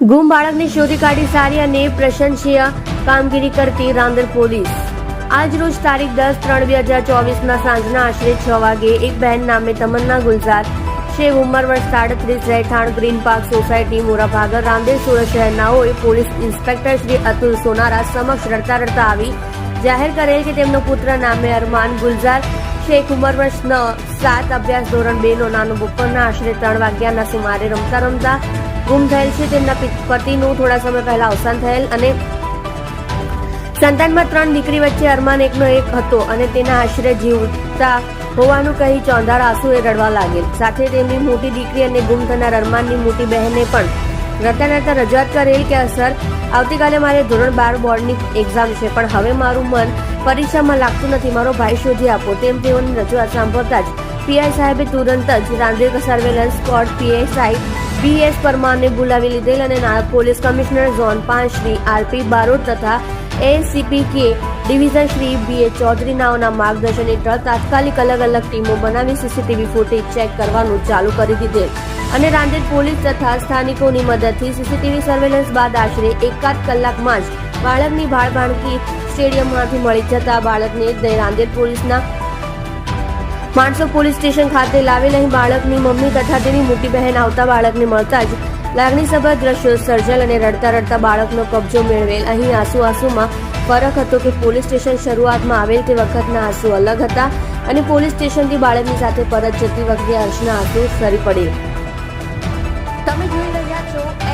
ગુમ બાળકને શોધી કાઢી સારી અને પ્રશંસનીય કામગીરી કરતી રાંદર પોલીસ. આજ રોજ તારીખ દસ ત્રણ બે હજાર ચોવીસના સાંજના આશરે છ વાગે એક બહેન નામે તમન્ના ગુલઝાર, શેવ ઉંમર વર્ષ સાડત્રીસ રહેઠાણ ગ્રીન પાર્ક સોસાયટી મોરાભાગર રાંદેર સુરત શહેરનાઓએ પોલીસ ઇન્સ્પેક્ટર શ્રી અતુલ સોનારા સમક્ષ રડતા રડતા આવી, જાહેર કરેલ કે તેમનો પુત્ર નામે અરમાન ગુલઝાર, શેખ ઉંમર વર્ષ ન સાત અભ્યાસ ધોરણ બે નો નાનો બપોરના આશરે ત્રણ વાગ્યાના સુમારે રમતા રમતા ગુમ થયેલ છે. તેમના પતિનું થોડા સમય પહેલા અવસાન થયેલ અને સંતાનમાં ત્રણ દીકરી વચ્ચે અરમાન એકનો એક હતો અને તેના આશરે જીવતા હોવાનું કહી ચોંધાર આંસુએ રડવા લાગેલ. સાથે તેમની મોટી દીકરી અને ગુમ થનાર અરમાનની મોટી બહેને પણ રડતા રડતા રજૂઆત કરેલ કે, સર, આવતીકાલે મારે ધોરણ બાર બોર્ડની એક્ઝામ છે, પણ હવે મારું મન પરીક્ષામાં લાગતું નથી. મારો ભાઈ શોધી આપો. તેમ તેઓની રજૂઆત સાંભળતા જ પીઆઈ સાહેબે તુરંત જ Rander surveillance squad PSI B S પરમારને બોલાવી લીધેલ અને નાયબ પોલીસ કમિશનર ઝોન પાંચ શ્રી આરપી બારોટ તથા ACP K division Shri B A Chaudhary નાઓના માર્ગદર્શન હેઠળ તાત્કાલિક અલગ અલગ ટીમો બનાવી સીસીટીવી ફૂટેજ ચેક કરવાનું ચાલુ કરી દીધેલ. અને રાંદેર પોલીસ તથા સ્થાનિકોની મદદથી સીસીટીવી સર્વેલન્સ બાદ આશરે એકાદ કલાકમાં જ બાળકની ભાળભાણકી સ્ટેડિયમમાંથી મળી જતા બાળકને રાંદેર પોલીસના માણસો પોલીસ સ્ટેશન ખાતે લાવેલ અહીં બાળકની મમ્મી તથા તેની મોટી બહેન આવતા બાળકને મળતા જ લાગણીસભર દ્રશ્યો સર્જલ અને રડતા રડતા બાળકનો કબજો મેળવેલ. અહીં આંસુ આંસુમાં ફરક હતો કે પોલીસ સ્ટેશન શરૂઆતમાં આવેલ તે વખતના આંસુ અલગ હતા અને પોલીસ સ્ટેશનથી બાળકની સાથે પરત જતી વખતે હર્ષના આંસુ સરી પડે. તમે જોઈ રહ્યા છો